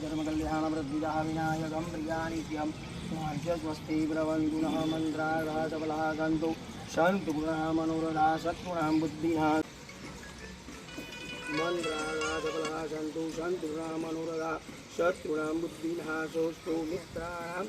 धर्मकल्याणवृद्धिदः विनायकं प्रियानित्यं स्वस्ति ब्रवन्तुनः मन्त्राघातबलः गन्तु सन्तु गुणः मनोरथा शत्रुणां बुद्धिनः मन्त्राघातबलः सन्तु सन्तु गुणः मनोरथा शत्रुणां बुद्धिनः सोऽस्तु मित्राणाम्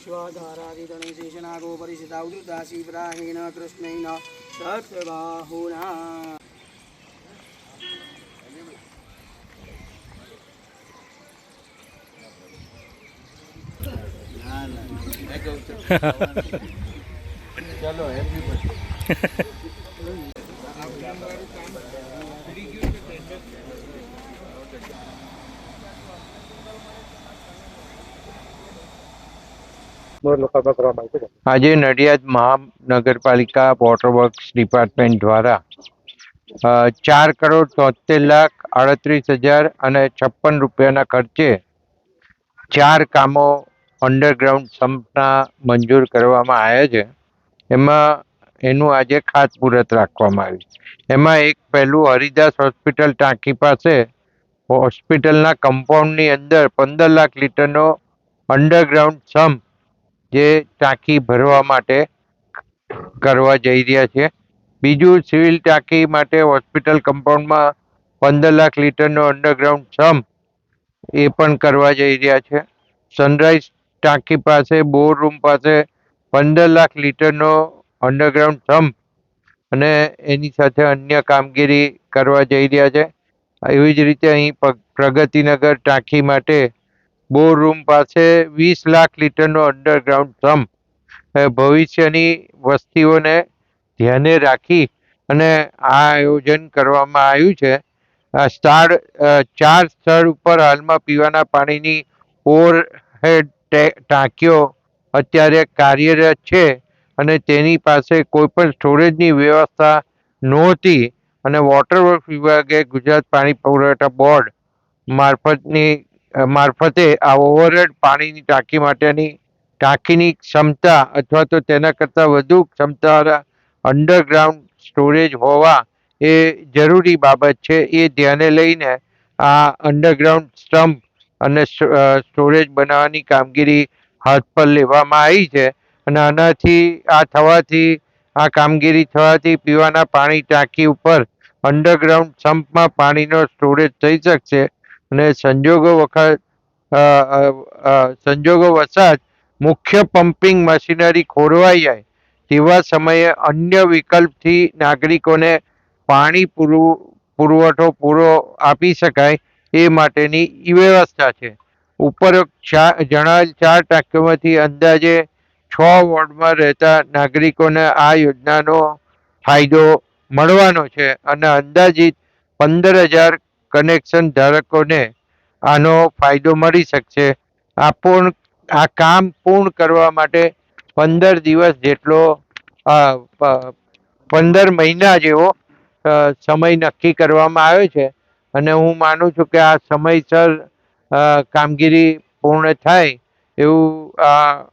વિશ્વાધારાદિગણેશેષનાગો પરિષદા ઉદ્રુતાસીપ્રાહેણ કૃષ્ણેન સત્સબાહુના ચલો હેપી આજે નડિયાદ મહાનગરપાલિકા વોટર વર્ક્સ ડિપાર્ટમેન્ટ દ્વારા ચાર કરોડ તોતેર લાખ આડત્રીસ હજાર અને છપ્પન રૂપિયાના ખર્ચે ચાર કામો અંડરગ્રાઉન્ડ સંપના મંજૂર કરવામાં આવ્યા છે. એમાં એનું આજે ખાતમુહૂર્ત રાખવામાં આવ્યું એમાં એક પહેલું હરિદાસ હોસ્પિટલ ટાંકી પાસે હોસ્પિટલના કમ્પાઉન્ડની અંદર પંદર લાખ લીટરનો અંડરગ્રાઉન્ડ સંપ જે ટાંકી ભરવા માટે કરવા જઈ રહ્યા છે. બીજું સિવિલ ટાંકી માટે હોસ્પિટલ કમ્પાઉન્ડમાં પંદર લાખ લીટરનો અંડરગ્રાઉન્ડ સમ એ પણ કરવા જઈ રહ્યા છે. સનરાઈઝ ટાંકી પાસે, બોર રૂમ પાસે પંદર લાખ લીટરનો અંડરગ્રાઉન્ડ સમ અને એની સાથે અન્ય કામગીરી કરવા જઈ રહ્યા છે. એવી જ રીતે અહીં પ્રગતિનગર ટાંકી માટે બોર રૂમ પાસે વીસ લાખ લીટરનો અંડરગ્રાઉન્ડ એ ભવિષ્યની વસ્તીઓને ધ્યાને રાખી અને આ આયોજન કરવામાં આવ્યું છે. સ્થળ ચાર સ્થળ ઉપર હાલમાં પીવાના પાણીની ઓવરહેડ ટાંકીઓ અત્યારે કાર્યરત છે અને તેની પાસે કોઈ પણ સ્ટોરેજની વ્યવસ્થા નહોતી અને વોટર વર્ક વિભાગે ગુજરાત પાણી પુરવઠા બોર્ડ મારફતની મારફતે આ ઓવરહેડ પાણીની ટાંકી માટેની ટાંકીની ક્ષમતા અથવા તો તેના કરતાં વધુ ક્ષમતાવાળા અંડરગ્રાઉન્ડ સ્ટોરેજ હોવા એ જરૂરી બાબત છે. એ ધ્યાને લઈને આ અંડરગ્રાઉન્ડ સ્ટમ્પ અને સ્ટોરેજ બનાવવાની કામગીરી હાથ પર લેવામાં આવી છે અને આનાથી, આ થવાથી, આ કામગીરી થવાથી પીવાના પાણી ટાંકી ઉપર અંડરગ્રાઉન્ડ સંપમાં પાણીનો સ્ટોરેજ થઈ શકશે. અને સંજોગો વખત સંજોગો વસાત મુખ્ય પમ્પિંગ મશીનરી ખોરવાઈ જાય તેવા સમયે અન્ય વિકલ્પથી નાગરિકોને પાણી પૂરું, પુરવઠો પૂરો આપી શકાય એ માટેની વ્યવસ્થા છે. ઉપરોક્ત જણાવેલ ચાર ટાંકીઓમાંથી અંદાજે છ વોર્ડમાં રહેતા નાગરિકોને આ યોજનાનો ફાયદો મળવાનો છે અને અંદાજિત પંદર હજાર કનેક્શન ધારકોને આનો ફાયદો મળી શકશે. આ પૂર્ણ, આ કામ પૂર્ણ કરવા માટે પંદર દિવસ જેટલો પંદર મહિના જેવો સમય નક્કી કરવામાં આવ્યો છે. અને હું માનું છું કે આ સમયસર કામગીરી પૂર્ણ થાય એવું આ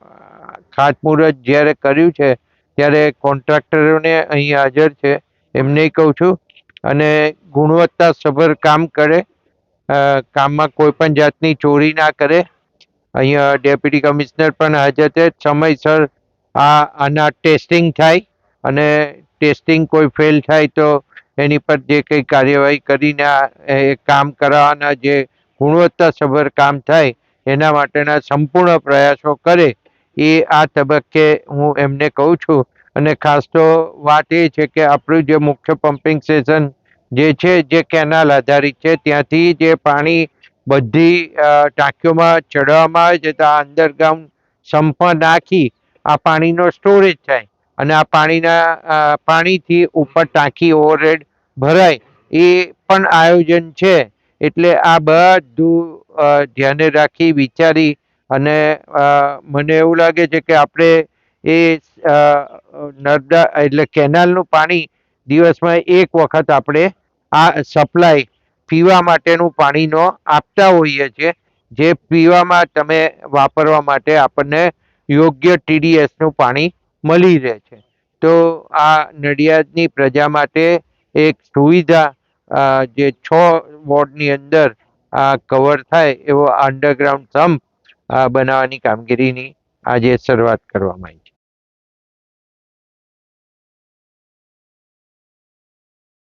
ખાતમુહૂર્ત જ્યારે કર્યું છે, ત્યારે કોન્ટ્રાક્ટરોને અહીં હાજર છે. એમને કહું છું અને ગુણવત્તાસભર કામ કરે કામમાં કોઈ પણ જાતની ચોરી ના કરે. અહીંયા ડેપ્યુટી કમિશનર પણ હાજર છે. સમયસર આ, આના ટેસ્ટિંગ થાય અને ટેસ્ટિંગ કોઈ ફેલ થાય તો એની પર જે કંઈ કાર્યવાહી કરીને એ કામ કરાવવાના જે ગુણવત્તાસભર કામ થાય એના માટેના સંપૂર્ણ પ્રયાસો કરે એ આ તબક્કે હું એમને કહું છું અને ખાસ તો વાત એ છે કે આપણું જે મુખ્ય પમ્પિંગ સ્ટેશન જે છે, જે કેનાલ આધારિત છે, ત્યાંથી જે પાણી બધી ટાંકીઓમાં ચડાવવામાં આવે છે, તો આ અંડરગ્રાઉન્ડ સંપમાં નાખી આ પાણીનો સ્ટોરેજ થાય અને આ પાણીના પાણીથી ઉપર ટાંકી ઓવરહેડ ભરાય એ પણ આયોજન છે. એટલે આ બધું ધ્યાને રાખી વિચારી અને મને એવું લાગે છે કે આપણે એ નર્મદા એટલે કેનાલનું પાણી દિવસમાં એક વખત આપણે આ સપ્લાય પીવા માટેનું પાણીનો આપતા હોઈએ છીએ, જે પીવામાં તમે વાપરવા માટે આપણને યોગ્ય ટીડીએસનું પાણી મળી રહે છે. તો આ નડિયાદની પ્રજા માટે એક સુવિધા જે છ વોર્ડની અંદર આ કવર થાય એવો અંડરગ્રાઉન્ડ સંપ બનાવવાની કામગીરીની આજે શરૂઆત કરવામાં આવી